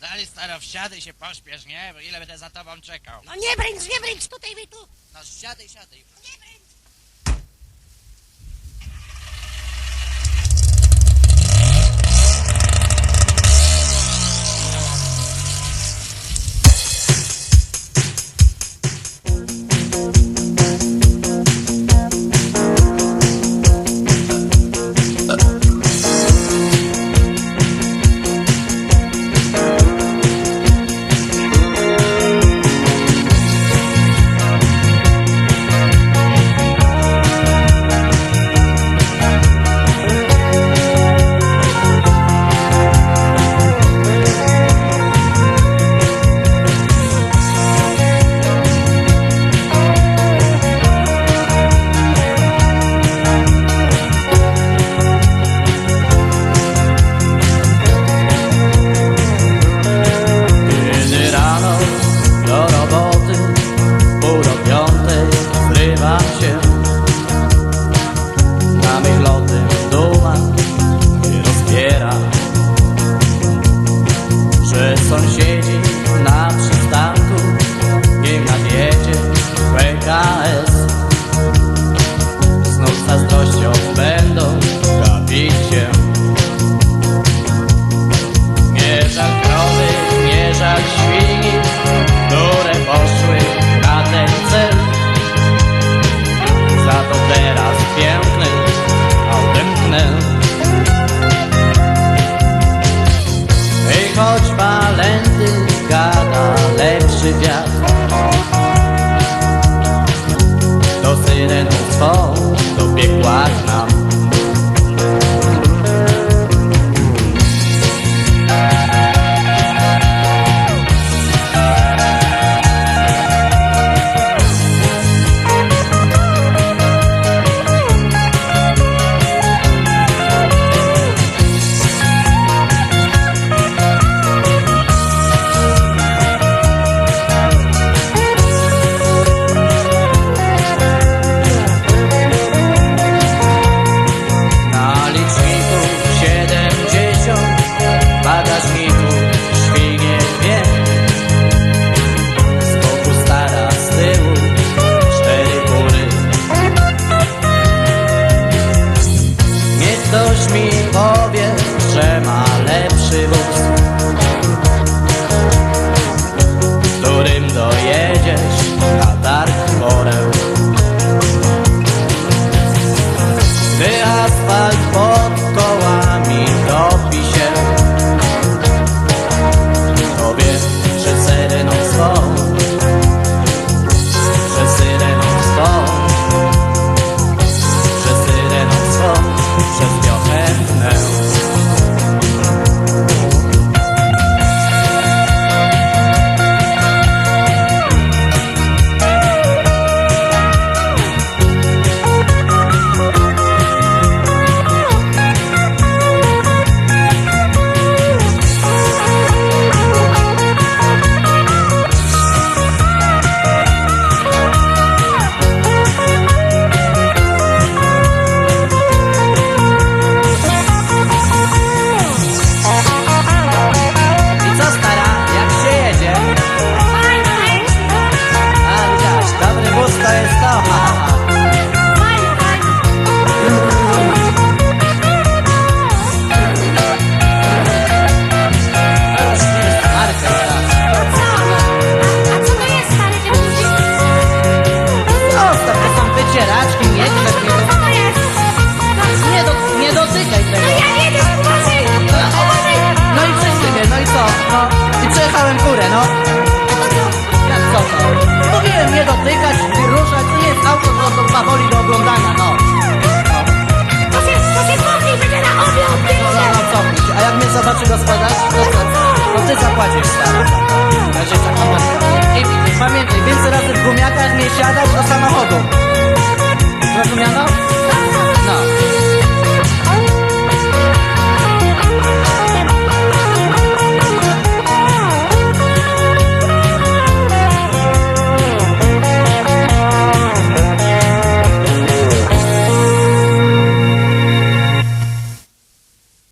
Daj staro, wsiadaj się, pośpiesz, nie? Bo ile będę za tobą czekał? No nie bręcz, nie bręcz, tutaj wy tu! No siadaj, siadaj. No nie. Jorge nothing and no fall. To ty zapłacisz, stary. Także taki masz. I pamiętaj, więcej razy w gumiakach nie siadać do samochodu. Zrozumiano?